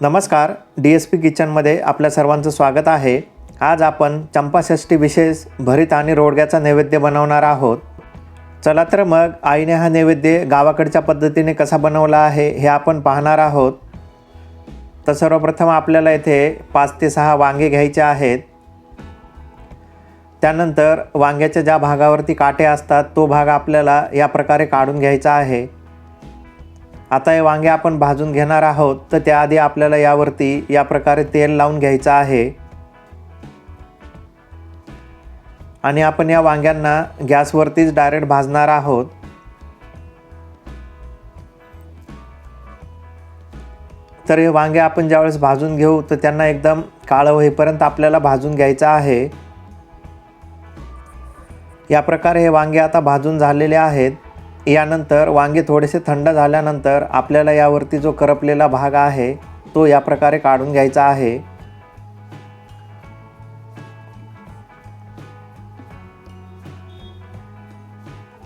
नमस्कार D S P किचनमध्ये आपल्या सर्वांचं स्वागत आहे. आज आपण चंपाषष्ठी विशेष भरीत आणि रोडग्याचा नैवेद्य बनवणार आहोत. चला तर मग आईने हा नैवेद्य गावाकडच्या पद्धतीने कसा बनवला आहे हे आपण पाहणार आहोत. तर सर्वप्रथम आपल्याला येथे पाच ते सहा वांगे घ्यायचे आहेत. त्यानंतर वांग्याच्या ज्या भागावरती काटे असतात तो भाग आपल्याला या प्रकारे काढून घ्यायचा आहे. आता हे वांगे आपण भाजून घेणार आहोत तर त्याआधी आपल्याला यावरती या प्रकारे तेल लावून घ्यायचं आहे. आणि आपण या वांग्यांना गॅसवरतीच डायरेक्ट भाजणार आहोत. तर हे वांगे आपण ज्यावेळेस भाजून घेऊ तर त्यांना एकदम काळं होईपर्यंत आपल्याला भाजून घ्यायचं आहे. या प्रकारे हे वांगे आता भाजून झालेले आहेत. यानंतर वांगे थोडेसे थंड झाल्यानंतर आपल्याला यावरती जो करपलेला भाग आहे तो या प्रकारे काढून घ्यायचा आहे.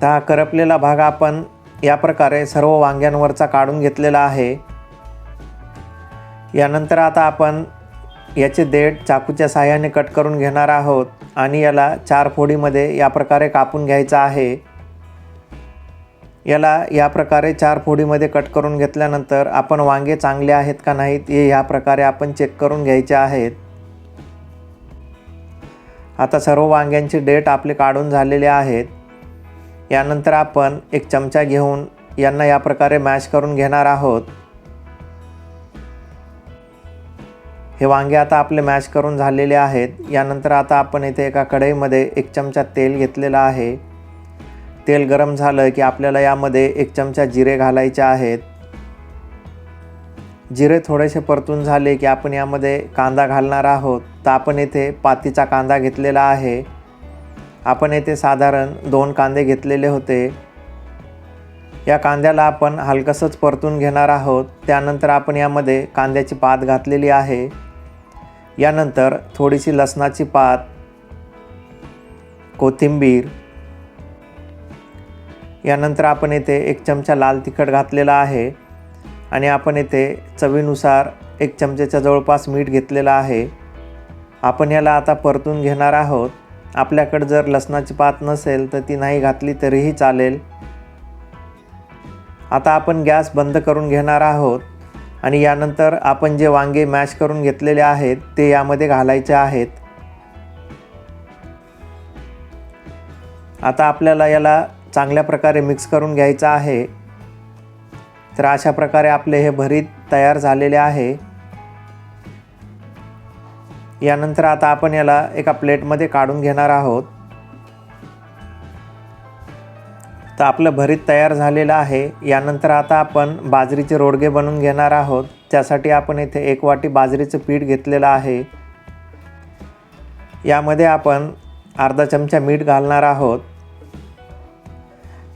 हा करपलेला भाग आपण या प्रकारे सर्व वांग्यांवरचा काढून घेतलेला आहे. यानंतर आता आपण याचे देठ चाकूच्या साह्याने कट करून घेणार आहोत आणि याला चार फोडीमध्ये या प्रकारे कापून घ्यायचा आहे. याला या प्रकारे चार फोडीमध्ये कट करून घेतल्यानंतर आपण वांगे चांगले आहेत का नाहीत हे ह्या प्रकारे आपण चेक करून घ्यायचे आहेत. आता सर्व वांग्यांची डेट आपले काढून झालेले आहेत. यानंतर आपण एक चमचा घेऊन यांना या प्रकारे मॅश करून घेणार आहोत. हे वांगे आता आपले मॅश करून झालेले आहेत. यानंतर आता आपण इथे एका कढईमध्ये एक चमचा तेल घेतलेलं आहे. तेल गरम झालं की आपल्याला यामध्ये एक चमचा जिरे घालायचे आहेत. जिरे थोडेसे परतून झाले की आपण यामध्ये कांदा घालणार आहोत. तर आपण येथे पातीचा कांदा घेतलेला आहे. आपण येथे साधारण दोन कांदे घेतलेले होते. या कांद्याला आपण हलकसंच परतून घेणार आहोत. त्यानंतर आपण यामध्ये कांद्याची पात घातलेली आहे. यानंतर थोडीशी लसणाची पात कोथिंबीर यानंतर आपण येथे एक चमचा लाल तिखट घातलेला आहे आणि आपण येथे चवीनुसार एक चमच्याच्या जवळपास मीठ घेतलेलं आहे. आपण याला आता परतून घेणार आहोत. आपल्याकडं जर लसणाची पात नसेल तर ती नाही घातली तरीही चालेल. आता आपण गॅस बंद करून घेणार आहोत आणि यानंतर आपण जे वांगे मॅश करून घेतलेले आहेत ते यामध्ये घालायचे आहेत. आता आपल्याला याला चांगल्या प्रकारे मिक्स करून घ्यायचं आहे. तर अशा प्रकारे आपले हे भरीत तयार झालेले आहे. यानंतर आता आपण याला एका प्लेटमध्ये काढून घेणार आहोत. तर आपलं भरीत तयार झालेलं आहे. यानंतर आता आपण बाजरीचे रोडगे बनवून घेणार आहोत. त्यासाठी आपण इथे एक वाटी बाजरीचं पीठ घेतलेलं आहे. यामध्ये आपण अर्धा चमचा मीठ घालणार आहोत.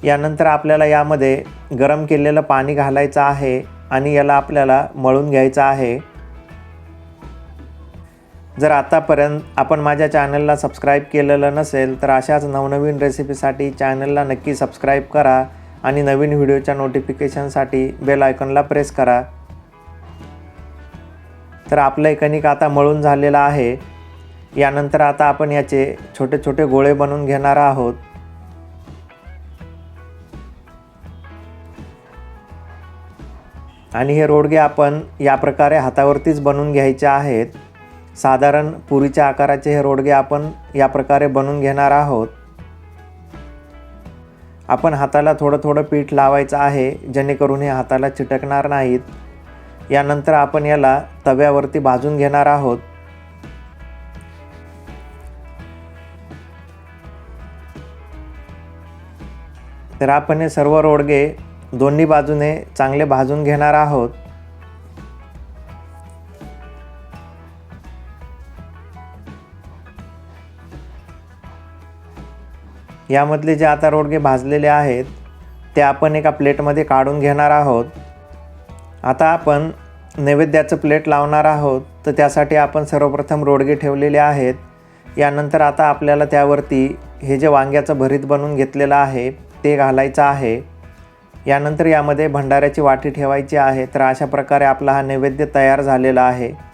यानंतर आपल्याला यामध्ये गरम केलेलं पाणी घालायचं आहे आणि याला आपल्याला मळून घ्यायचं आहे. जर आतापर्यंत आपण माझ्या चॅनलला सबस्क्राईब केलेलं नसेल तर अशाच नवनवीन रेसिपीसाठी चॅनलला नक्की सबस्क्राईब करा आणि नवीन व्हिडिओच्या नोटिफिकेशनसाठी बेल आयकॉनला प्रेस करा. तर आपलं हे कणिक आता मळून झालेलं आहे. यानंतर आता आपण याचे छोटे छोटे गोळे बनवून घेणार आहोत. आणि हे रोडगे आपण या प्रकारे हातावरतीच बनवून घ्यायचे आहेत. साधारण पुरीच्या आकाराचे हे रोडगे आपण या प्रकारे बनवून घेणार आहोत. आपण हाताला थोडं थोडं पीठ लावायचं आहे जेणेकरून हे हाताला चिटकणार नाहीत. यानंतर आपण याला तव्यावरती भाजून घेणार आहोत. तर आपण हे सर्व रोडगे दोन्ही बाजूने चांगले भाजून घेणार आहोत. यामधले जे आता रोडगे भाजलेले आहेत ते आपण एका प्लेटमध्ये काढून घेणार आहोत. आता आपण नैवेद्याचं प्लेट लावणार आहोत तर त्यासाठी आपण सर्वप्रथम रोडगे ठेवलेले आहेत. यानंतर आता आपल्याला त्यावरती हे जे वांग्याचं भरीत बनवून घेतलेलं आहे ते घालायचं आहे. यानंतर यामध्ये भंडाऱ्याची वाटी ठेवायची आहे. तर अशा प्रकारे आपला हा नैवेद्य तयार झालेला आहे.